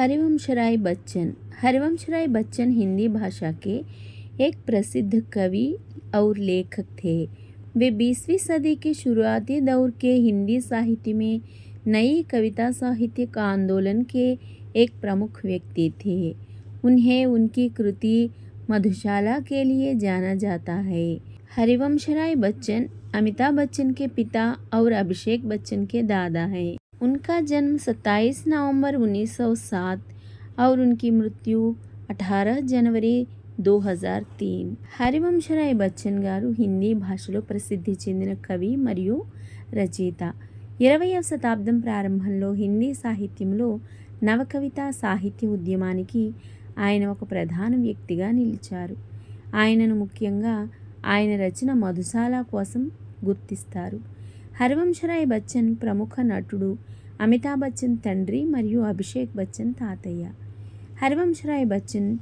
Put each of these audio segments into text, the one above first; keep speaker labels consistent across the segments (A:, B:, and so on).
A: हरिवंश राय बच्चन। हरिवंश राय बच्चन हिंदी भाषा के एक प्रसिद्ध कवि और लेखक थे। वे 20वीं सदी के शुरुआती दौर के हिंदी साहित्य में नई कविता साहित्य का आंदोलन के एक प्रमुख व्यक्ति थे। उन्हें उनकी कृति मधुशाला के लिए जाना जाता है। हरिवंश राय बच्चन, अमिताभ बच्चन के पिता और अभिषेक बच्चन के दादा हैं। उनका जन्म 27 नवंबर 1907 और उनकी मृत्यु 18 జనవరి 2003 హరివంశరాయ్ బచ్చన్ గారు హిందీ భాషలో ప్రసిద్ధి చెందిన కవి మరియు రచయిత ఇరవయవ శతాబ్దం ప్రారంభంలో హిందీ సాహిత్యంలో నవకవిత సాహిత్య ఉద్యమానికి ఆయన ఒక ప్రధాన వ్యక్తిగా నిలిచారు ఆయనను ముఖ్యంగా ఆయన రచన మధుశాల కోసం గుర్తిస్తారు హరివంశరాయ్ బచ్చన్ ప్రముఖ నటుడు అమితాబ్ బచ్చన్ తండ్రి మరియు అభిషేక్ బచ్చన్ తాతయ్య. హరివంశరాయ్ బచ్చన్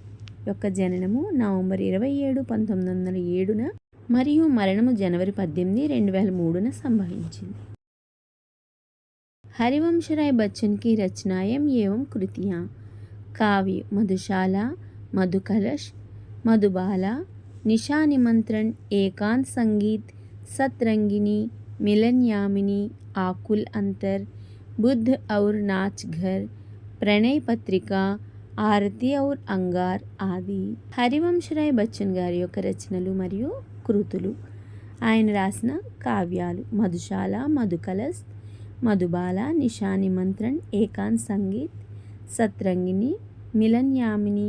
A: యొక్క జననము నవంబర్ ఇరవై ఏడు పంతొమ్మిది వందల ఏడున మరియు మరణము జనవరి పద్దెనిమిది రెండు వేల మూడున సంభవించింది. హరివంశరాయ్ బచ్చన్కి రచనాయం ఏవం కృతియ? కావ్య మధుశాల మధుకలష్ మధుబాల నిషా నిమంత్రణ్ ఏకాంత్ సంగీత్ సత్రంగిణి मिलन यामिनी आकुल अंतर बुद्ध और नाच घर प्रणय पत्रिका ఆరతి ఔర్ అంగార్ ఆది హరివంశరాయ్ బచ్చన్ గారి యొక్క రచనలు మరియు కృతులు ఆయన రాసిన కావ్యాలు మధుశాల మధుకలస్ మధుబాల నిషా నిమంత్రన్ ఏకాంత్ సంగీత్ సత్రంగిని మిలన్ యామిని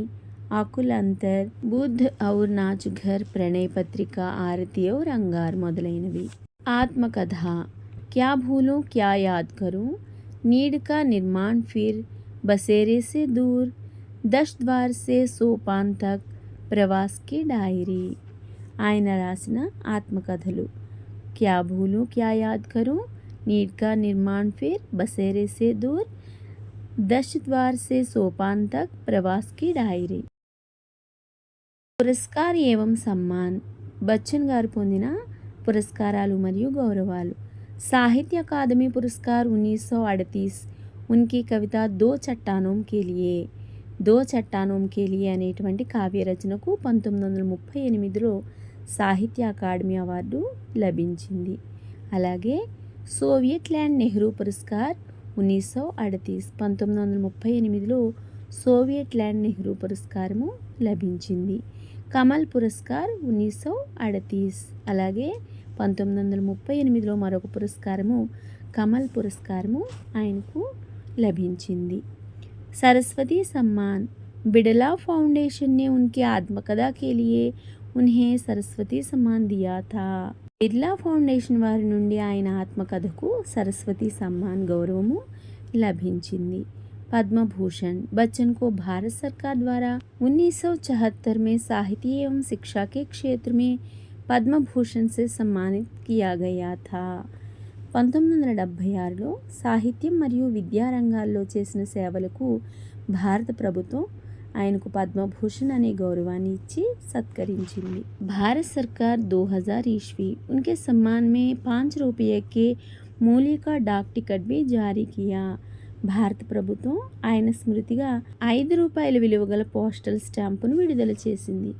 A: ఆకుల్ అంతర్ బుద్ధ్ ఔర్ నాచ్ ఘర్ ప్రణయ్ పత్రిక ఆరతి ఔర్ అంగార్ మొదలైనవి ఆత్మకథ క్యా భూలో క్యా యాద్ కరూ नीड का निर्माण फिर बसेरे से दूर दश द्वार से सोपान तक ప్రవాస్ కి డైరీ ఆయన రాసిన ఆత్మకథలు క్యా భూలు క్యా యాద్ కరూ नीड का निर्माण फिर बसेरे से दूर दश द्वार से सोपान तक प्रवास की डायरी పురస్కార్ ఏవం సమ్మాన్ బచ్చన్ గారు పొందిన పురస్కారాలు మరియు గౌరవాలు साहित्य अकादमी पुरस्कार उन्नीस सौ अड़तीस उनकी कविता दो चट्टानों के लिए దో చట్టానోం కేలి అనేటువంటి కావ్య రచనకు పంతొమ్మిది వందల ముప్పై ఎనిమిదిలో సాహిత్య అకాడమీ అవార్డు లభించింది అలాగే సోవియట్ ల్యాండ్ నెహ్రూ పురస్కార్ ఉన్నీస్ సౌ అడతీస్ పంతొమ్మిది వందల ముప్పై ఎనిమిదిలో సోవియట్ ల్యాండ్ నెహ్రూ పురస్కారము లభించింది కమల్ పురస్కార్ ఉన్నీస్ సౌ అడతీస్ అలాగే పంతొమ్మిది వందల ముప్పై ఎనిమిదిలో మరొక పురస్కారము కమల్ పురస్కారము ఆయనకు లభించింది सरस्वती सम्मान बिड़ला फाउंडेशन ने उनकी आत्मकथा के लिए उन्हें సరస్వతి సమ్మాన్ దియా థా బిర్లా ఫౌండేషన్ వారి నుండి ఆయన ఆత్మకథకు సరస్వతి సమ్మాన్ గౌరవము లభించింది पद्म भूषण बच्चन को भारत सरकार द्वारा 1974 में साहित्य एवं शिक्षा के क्षेत्र में पद्म भूषण से सम्मानित किया गया था। पन्मदी आरोप साहित्य मरी विद्या रंगा सेवल्क भारत प्रभुत् आयन को पद्म भूषण अने गौरवा सत्क भारत सरकार दो हज़ार ईस्वी, उनके सम्मान में पाँच रुपये के मूल्य का डाक टिकट भी जारी किया। భారత ప్రభుత్వం ఆయన స్మృతిగా ఐదు రూపాయల విలువ గల పోస్టల్ స్టాంపును విడుదల చేసింది.